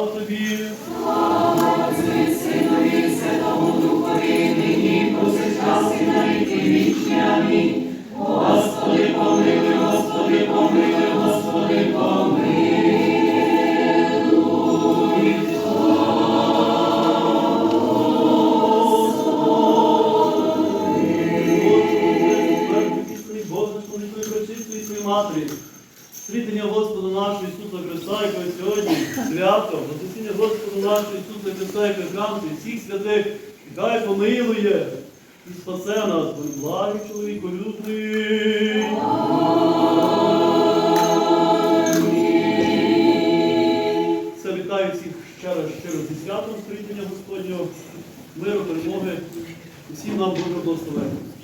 слава тобі, слава Отцю, Синові, Святому Духові, нині повсякчас і на віки вічні. Амінь. Господи, помилуй, Господи, помилуй, Господи, помилуй. Господи, Боже, Твої Боже, Твої Боже, світення Господа нашого Ісуса Христа, якого сьогодні свято, Воскресіння Господа нашого Ісуса Христа, як храм всіх святих, хай помилує і спасе нас, бо благий чоловіку любний. Все вітаю всіх ще раз щиро зі святом світення Господнього, миру, перемоги, і всім нам Божого благословення.